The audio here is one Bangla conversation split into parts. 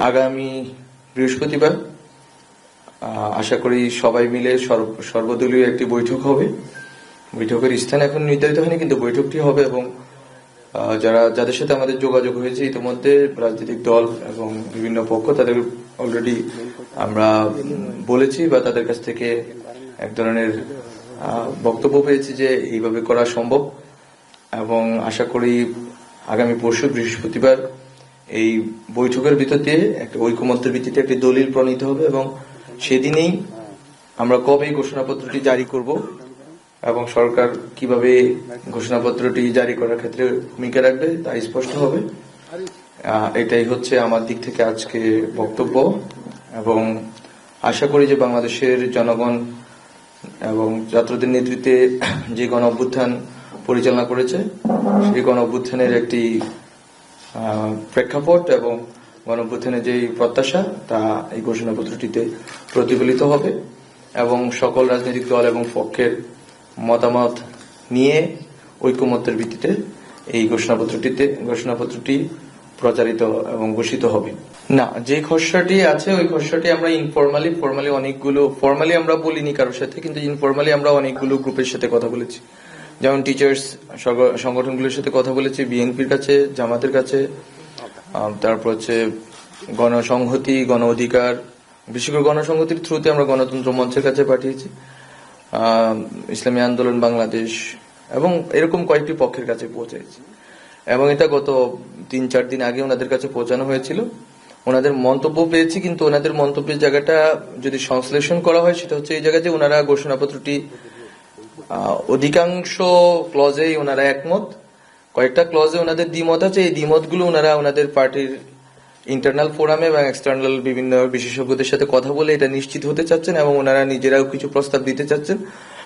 আগামী বৃহস্পতিবার আশা করি সবাই মিলে সর্ব- সর্বদলীয় একটি বৈঠক হবে। বৈঠকের স্থান এখন নির্ধারিত হয়নি, কিন্তু বৈঠকটি হবে এবং যারা, যাদের সাথে আমাদের যোগাযোগ হয়েছে ইতিমধ্যে রাজনৈতিক দল এবং বিভিন্ন পক্ষ, তাদের অলরেডি আমরা বলেছি বা তাদের কাছ থেকে এক ধরনের বক্তব্য পেয়েছি যে এইভাবে করা সম্ভব এবং আশা করি আগামী পরশু বৃহস্পতিবার এই বৈঠকের ভিতর দিয়ে একটা ঐকমত্যের ভিত্তিতে একটি দলিল প্রণীত হবে এবং সেদিনেই আমরা কবে ঘোষণাপত্রটি জারি করব এবং সরকার কীভাবে ঘোষণাপত্রটি জারি করার ক্ষেত্রে ভূমিকা রাখবে তা স্পষ্ট হবে। এটাই হচ্ছে আমার দিক থেকে আজকে বক্তব্য এবং আশা করি যে বাংলাদেশের জনগণ এবং ছাত্রদের নেতৃত্বে যে গণ অভ্যুত্থান পরিচালনা করেছে, সেই গণ অভ্যুত্থানের একটি প্রেক্ষাপট এবং গণ অভ্যুত্থানের যে প্রত্যাশা, তা এই ঘোষণাপত্রটিতে প্রতিফলিত হবে এবং সকল রাজনৈতিক দল এবং পক্ষের মতামত নিয়ে ঐকমত্যের ভিত্তিতে এই ঘোষণাপত্রটিতে ঘোষণাপত্রটি প্রচারিত এবং ঘোষিত হবে। না, যে খসড়াটি আছে, ওই খসড়াটি আমরা ইনফরমালি ফর্মালি অনেকগুলো ফর্মালি আমরা বলিনি কারোর সাথে, কিন্তু ইনফরমালি আমরা অনেকগুলো গ্রুপের সাথে কথা বলেছি। যেমন টিচার্স সংগঠনগুলোর সাথে কথা বলেছি বিএনপির কাছে, জামাতের কাছে তারপর হচ্ছে গণসংহতি গণ অধিকার বিশেষ করে গণসংহতির থ্রুতে আমরা গণতন্ত্র মঞ্চের কাছে পাঠিয়েছি ইসলামী আন্দোলন বাংলাদেশ, এবং এরকম কয়েকটি পক্ষের কাছে পৌঁছেছি। এবং এটা গত তিন, চার দিন আগে ওনাদের কাছে পৌঁছানো হয়েছিল। ওনাদের মন্তব্য পেয়েছি, কিন্তু ওনাদের মন্তব্যের জায়গাটা যদি সংশ্লেষণ করা হয়, সেটা হচ্ছে এই জায়গায় যে ওনারা ঘোষণাপত্রটি অধিকাংশ ক্লজেই ওনারা একমত। কয়েকটা ক্লজে ওনাদের দ্বিমত আছে। এই দ্বিমতগুলো ওনারা ওনাদের পার্টির ইন্টারনাল ফোরামে এবং এক্সটার্নাল বিভিন্ন বিশেষজ্ঞদের সাথে কথা বলে এটা নিশ্চিত হতে চাচ্ছেন এবং ওনারা নিজেরাও কিছু প্রস্তাব দিতে চাচ্ছেন।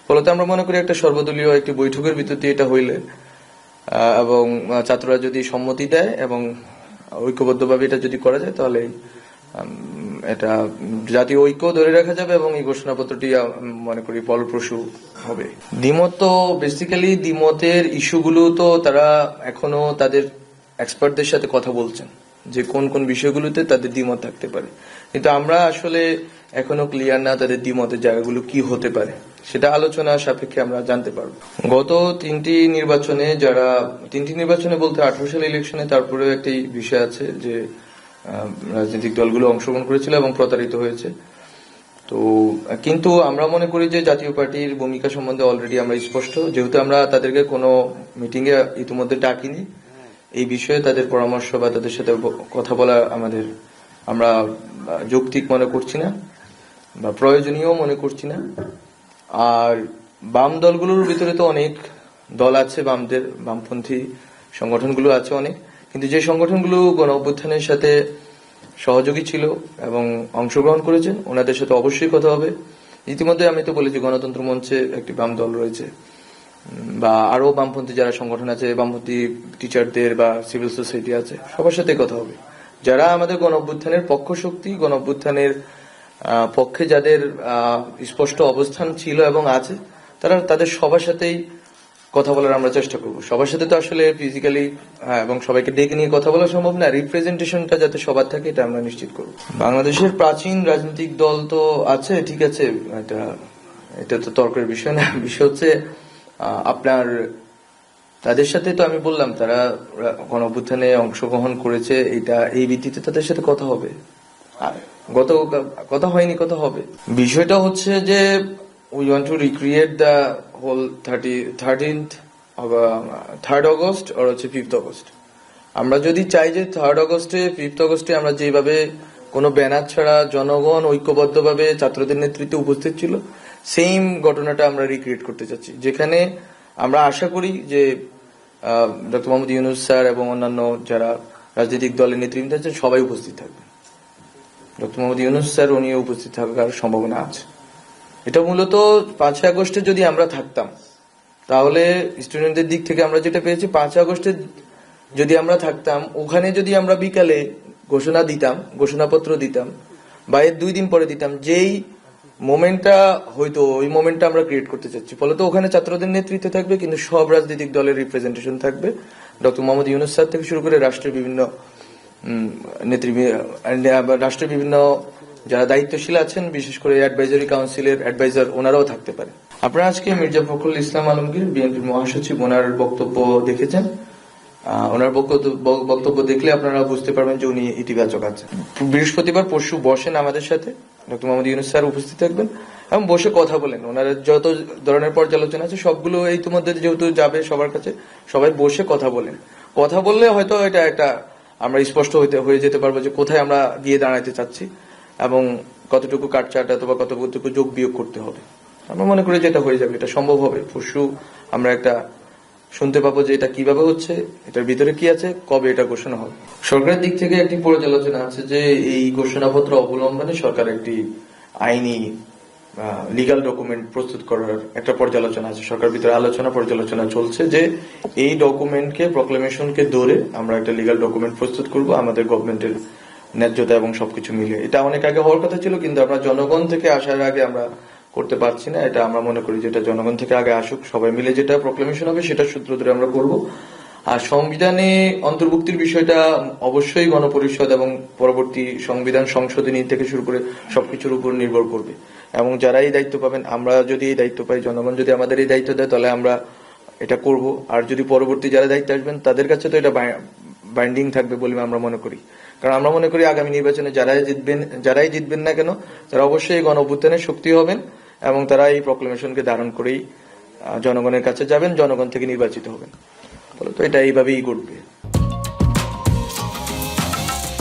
ফলত আমরা মনে করি একটা সর্বদলীয় একটি বৈঠকের দিয়ে এটা হইলে এবং ছাত্ররা যদি সম্মতি দেয় এবং ঐক্যবদ্ধভাবে এটা যদি করা যায়, তাহলে এটা জাতীয় ঐক্য ধরে রাখা যাবে এবং এই ঘোষণাপত্রটি মনে করি, ফলপ্রসূ হবে। দ্বিমত তো বেসিক্যালি দ্বিমতের ইস্যুগুলো তো তারা এখনও তাদের এক্সপার্টদের সাথে কথা বলছেন যে কোন কোন বিষয়গুলোতে তাদের দ্বিমত থাকতে পারে। কিন্তু আমরা আসলে এখনও ক্লিয়ার না তাদের দ্বিমতের জায়গাগুলো কি হতে পারে। সেটা আলোচনা সাপেক্ষে আমরা জানতে পারব। গত তিনটি নির্বাচনে যারা, তিনটি নির্বাচনে বলতে আঠারো সাল ইলেকশনে তারপরেও একটি বিষয় আছে যে রাজনৈতিক দলগুলো অংশগ্রহণ করেছিল এবং প্রতারিত হয়েছে। তো, কিন্তু আমরা মনে করি যে জাতীয় পার্টির ভূমিকা সম্বন্ধে অলরেডি আমরা স্পষ্ট। যেহেতু আমরা তাদেরকে কোনো মিটিং এ ইতিমধ্যে ডাকিনি, এই বিষয়ে তাদের পরামর্শ বা তাদের সাথে কথা বলা আমাদের, আমরা যৌক্তিক মনে করছি না বা প্রয়োজনীয় মনে করছি না। আর বাম দলগুলোর ভিতরে তো অনেক দল আছে, বামদের, বামপন্থী সংগঠনগুলো আছে অনেক। কিন্তু যে সংগঠনগুলো গণ অভ্যুত্থানের সাথে সহযোগী ছিল এবং অংশগ্রহণ করেছেন, ওনাদের সাথে অবশ্যই কথা হবে। ইতিমধ্যে আমি তো বলেছি, গণতন্ত্র মঞ্চে একটি বাম দল রয়েছে। বা আরও বামপন্থী যারা সংগঠন আছে, বামপন্থী টিচারদের বা সিভিল সোসাইটি আছে, সবার সাথে কথা হবে। যারা আমাদের গণ অভ্যুত্থানের পক্ষ শক্তি গণ অভ্যুত্থানের পক্ষে যাদের স্পষ্ট অবস্থান ছিল এবং আছে, তারা তাদের সবার সাথেই কথা বলার আমরা চেষ্টা করব। সবার সাথে তো আসলে ফিজিক্যালি এবং সবাইকে ডেকে নিয়ে কথা বলা সম্ভব না রিপ্রেজেন্টেশনটা যাতে সবার থাকে, এটা আমরা নিশ্চিত করব। বাংলাদেশের প্রাচীন রাজনৈতিক দল তো আছে, ঠিক আছে, এটা এটা তো তর্কের বিষয় না, বিষয় হচ্ছে আপনার, তাদের সাথে তো আমি বললাম, তারা গণ অভ্যুত্থানে অংশগ্রহণ করেছে, এটা, এই ভিত্তিতে তাদের সাথে কথা হবে। আর গত, কথা হয়নি, কথা হবে। বিষয়টা হচ্ছে যে we want to recreate the whole thirty thirteenth third August আর হচ্ছে ফিফথ অগস্ট আমরা যদি চাই যে থার্ড অগস্টে ফিফথ অগস্টে আমরা যেভাবে কোনো ব্যানার ছাড়া জনগণ ঐক্যবদ্ধভাবে ছাত্রদের নেতৃত্বে উপস্থিত ছিল সেম ঘটনাটা আমরা রিক্রিয়েট করতে চাচ্ছি। যেখানে আমরা আশা করি যে ডক্টর মোহাম্মদ ইউনুস স্যার এবং অন্যান্য যারা রাজনৈতিক দলের নেতৃত্ব আছেন, সবাই উপস্থিত থাকবেন। ডক্টর মোহাম্মদ ইউনুস স্যার উনিও উপস্থিত থাকার সম্ভাবনা আছে। এটা মূলত পাঁচই আগস্টে যদি আমরা থাকতাম, তাহলে স্টুডেন্টদের দিক থেকে আমরা যেটা পেয়েছি, পাঁচই আগস্টে যদি আমরা থাকতাম, ওখানে যদি আমরা বিকালে ঘোষণা দিতাম, ঘোষণাপত্র দিতাম, বা এর দুই দিন পরে দিতাম, যেই মোমেন্টটা হয়তো ওই মোমেন্টটা আমরা ক্রিয়েট করতে চাচ্ছি। ফলত ওখানে ছাত্রদের নেতৃত্বে থাকবে, কিন্তু সব রাজনৈতিক দলের রিপ্রেজেন্টেশন থাকবে। ডক্টর মোহাম্মদ ইউনুস স্যার থেকে শুরু করে রাষ্ট্রের বিভিন্ন নেত্রী রাষ্ট্রের বিভিন্ন যারা দায়িত্বশীল আছেন, বিশেষ করে অ্যাডভাইজারি কাউন্সিলের অ্যাডভাইজার ওনারাও থাকতে পারে। আপনারা আজকে মির্জা ফখরুল ইসলাম আলমগীর, বিএনপির মহাসচিব, ওনার বক্তব্য দেখেছেন। ওনার বক্তব্য দেখলে আপনারা বুঝতে পারবেন যে উনি ইতিবাচক আছেন। বৃহস্পতিবার পরশু বসেন আমাদের সাথে, ডক্টর মোহাম্মদ ইউনুস স্যার উপস্থিত থাকবেন এবং বসে কথা বলেন। ওনারা যত ধরনের পর্যালোচনা আছে, সবগুলো এই ইতিমধ্যে যেহেতু যাবে সবার কাছে, সবাই বসে কথা বলেন। কথা বললে হয়তো এটা একটা আমরা স্পষ্ট হয়ে যেতে পারব যে কোথায় আমরা গিয়ে দাঁড়াতে চাচ্ছি। এবং কতটুকু কাটচাট অথবা কতটুকু যোগ বিয়োগ করতে হবে। আমরা মনে করি যে এটা হয়ে যাবে, এটা সম্ভব হবে। পরশু আমরা একটা শুনতে পাবো যে এটা কীভাবে হচ্ছে, এটার ভিতরে কি আছে, কবে এটা ঘোষণা হবে। সরকারের দিক থেকে একটি পর্যালোচনা আছে যে এই ঘোষণাপত্র অবলম্বনে সরকার একটি আইনি লিগাল ডকুমেন্ট প্রস্তুত করার একটা পর্যালোচনা আছে। সরকার ভিতরে আলোচনা পর্যালোচনা চলছে যে এই ডকুমেন্টকে প্রক্লেমেশনকে ধরে আমরা একটা লিগাল ডকুমেন্ট প্রস্তুত করব। আমাদের গভর্নমেন্টের ন্যায্যতা এবং সবকিছু মিলে এটা অনেক আগে হওয়ার কথা ছিল, কিন্তু আমরা জনগণ থেকে আসার আগে আমরা করতে পারছি না। এটা আমরা মনে করি যেটা জনগণ থেকে আগে আসুক, সবাই মিলে যেটা প্রক্লেমেশন হবে সেটা সূত্র ধরে আমরা করব আর সংবিধানে অন্তর্ভুক্তির বিষয়টা অবশ্যই গণপরিষদ এবং পরবর্তী সংবিধান সংশোধনী থেকে শুরু করে সবকিছুর উপর নির্ভর করবে। এবং যারা এই দায়িত্ব পাবেন, আমরা যদি এই দায়িত্ব পাই, জনগণ যদি আমাদের এই দায়িত্ব দেয়, তাহলে আমরা এটা করব। আর যদি পরবর্তী যারা দায়িত্ব আসবেন, তাদের কাছে তো এটা বাইন্ডিং থাকবে বলে আমরা মনে করি। কারণ আমরা মনে করি আগামী নির্বাচনে যারাই জিতবেন যারাই জিতবেন না কেন, তারা অবশ্যই গণ অভ্যুত্থানের শক্তি হবেন এবং তারা এই প্রক্লেমেশনকে ধারণ করেই জনগণের কাছে যাবেন, জনগণ থেকে নির্বাচিত হবেন। তো এটা এইভাবেই ঘটবে।